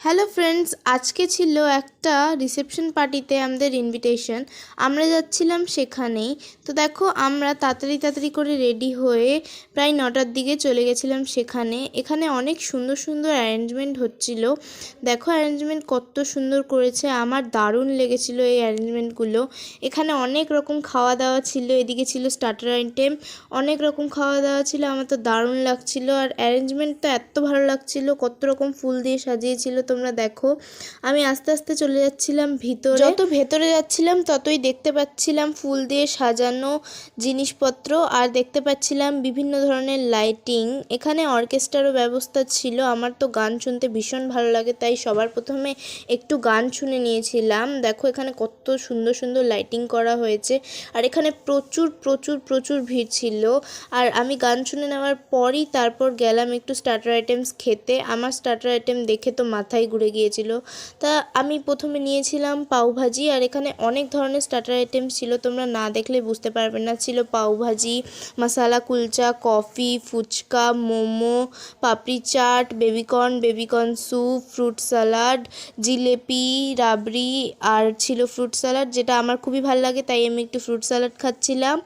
Hello friends আজকে ছিল একটা রিসেপশন পার্টিতে আমাদের ইনভিটেশন আমরা যাচ্ছিলাম সেখানেই। তো দেখো, আমরা তাড়াতাড়ি তাড়াতাড়ি করে রেডি হয়ে প্রায় নটার দিকে চলে গেছিলাম সেখানে। এখানে অনেক সুন্দর সুন্দর অ্যারেঞ্জমেন্ট হচ্ছিল। দেখো অ্যারেঞ্জমেন্ট কত সুন্দর করেছে। আমার দারুণ লেগেছিল এই অ্যারেঞ্জমেন্টগুলো এখানে অনেক রকম খাওয়া দাওয়া ছিল। এদিকে ছিল স্টার্টার আইটেম অনেক রকম খাওয়া দাওয়া ছিল। আমার তো দারুণ লাগছিল। আর অ্যারেঞ্জমেন্ট তো এত ভালো লাগছিল। কত রকম ফুল দিয়ে সাজিয়েছিল। তোমরা দেখো। আমি আস্তে আস্তে চলে যাচ্ছিলাম ভিতরে। যত ভেতরে যাচ্ছিলাম, ততই দেখতে পাচ্ছিলাম ফুল দিয়ে সাজানো জিনিসপত্র আর দেখতে পাচ্ছিলাম বিভিন্ন ধরনের লাইটিং। এখানে অর্কেস্ট্রারও ব্যবস্থা ছিল। আমার তো গান শুনতে ভীষণ ভালো লাগে, তাই সবার প্রথমে একটু গান শুনে নিয়েছিলাম। দেখো এখানে কত সুন্দর সুন্দর লাইটিং করা হয়েছে আর এখানে প্রচুর প্রচুর প্রচুর ভিড় ছিল। আর আমি গান শুনে নেওয়ার পরই তারপর গেলাম একটু স্টার্টার আইটেমস খেতে। আমার স্টার্টার আইটেম দেখে তো মাথায় ঘুরে গিয়েছিল। তা আমি প্রথমে নিয়েছিলাম পাউভাজি আর এখানে অনেক ধরনের স্টার্টার আইটেম ছিল, তোমরা না দেখলে বুঝতে পারবে না। ছিল pav bhaji masala kulcha coffee phuchka, momo, papdi chaat baby corn baby corn soup fruit salad jalebi, rabri আর ছিল ফ্রুট স্যালাড যেটা আমার খুবই ভালো লাগে, তাই আমি একটু ফ্রুট স্যালাড খাচ্ছিলাম।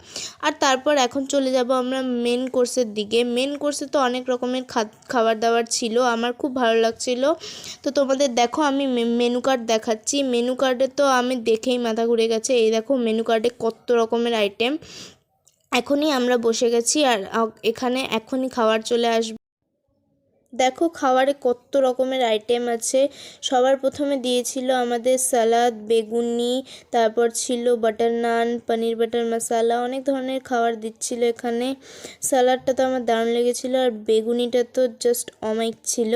আর তারপর এখন চলে যাব আমরা মেন কোর্সের দিকে। মেন কোর্সে তো অনেক রকমের খাবার দাবার ছিল, আমার খুব ভালো লাগছিল। তো তোমাদের দেখো আমি মেনু কার্ড দেখাচ্ছি। মেনু কার্ডে তো আমি দেখেই মাথা ঘুরে গেছে। এই দেখো মেনু কার্ডে কত রকমের আইটেম এখনই আমরা বসে গেছি আর এখানে এখনই খাবার চলে আসবে। দেখো খাবারে কত রকমের আইটেম আছে। সবার প্রথমে দিয়েছিল আমাদের সালাদ বেগুনি, তারপর ছিল বাটার নান পনির বাটার মশালা অনেক ধরনের খাবার দিচ্ছিল এখানে। স্যালাডটা তো আমার দারুণ লেগেছিলো আর বেগুনিটা তো জাস্ট অমাইক ছিল।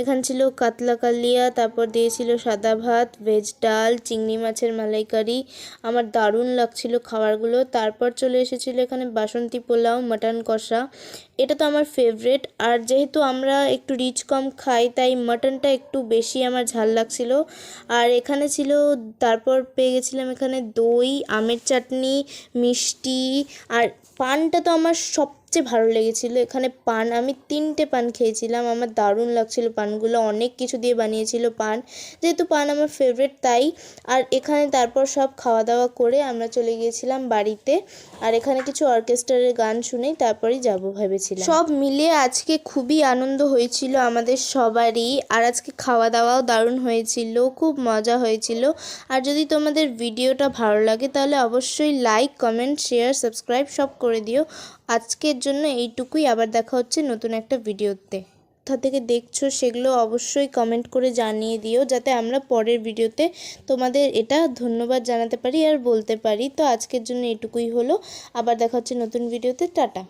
এখানে ছিল কাতলা কালিয়া, তারপর দিয়েছিল সাদা ভাত ভেজ ডাল, চিংড়ি মাছের মালাইকারি। আমার দারুণ লাগছিল খাবারগুলো। তারপর চলে এসেছিল এখানে বাসন্তী পোলাও মাটন কষা। এটা তো আমার ফেভারেট আর যেহেতু আমরা একটু রিচ কম খাই, তাই মাটনটা একটু বেশি আমার ঝাল লাগছিল। আর এখানে ছিল, তারপর পেয়ে গেছিলাম এখানে দই, আমের চাটনি, মিষ্টি, আর পানটা তো আমার সব সবচেয়ে ভালো লেগেছিলো এখানে পান। আমি তিনটে পান খেয়েছিলাম, আমার দারুণ লাগছিল পানগুলো। অনেক কিছু দিয়ে বানিয়েছিল পান। যেহেতু পান আমার ফেভারেট তাই আর এখানে তারপর সব খাওয়া দাওয়া করে আমরা চলে গিয়েছিলাম বাড়িতে। আর এখানে কিছু অর্কেস্ট্রারের গান শুনেই তারপরেই যাব ভেবেছিলাম। সব মিলিয়ে আজকে খুবই আনন্দ হয়েছিল আমাদের সবারই। আর আজকে খাওয়া দাওয়াও দারুণ হয়েছিল, খুব মজা হয়েছিল। আর যদি তোমাদের ভিডিওটা ভালো লাগে, তাহলে অবশ্যই লাইক কমেন্ট শেয়ার সাবস্ক্রাইব সব করে দিও। আজকের জন্য এইটুকুই। আবার দেখা হচ্ছে নতুন একটা ভিডিওতে। কোথা থেকে দেখছ সেগুলো অবশ্যই কমেন্ট করে জানিয়ে দিও, যাতে আমরা পরের ভিডিওতে তোমাদের এটা ধন্যবাদ জানাতে পারি আর বলতে পারি। তো আজকের জন্য এটুকুই হলো। আবার দেখা হচ্ছে নতুন ভিডিওতে। টাটা।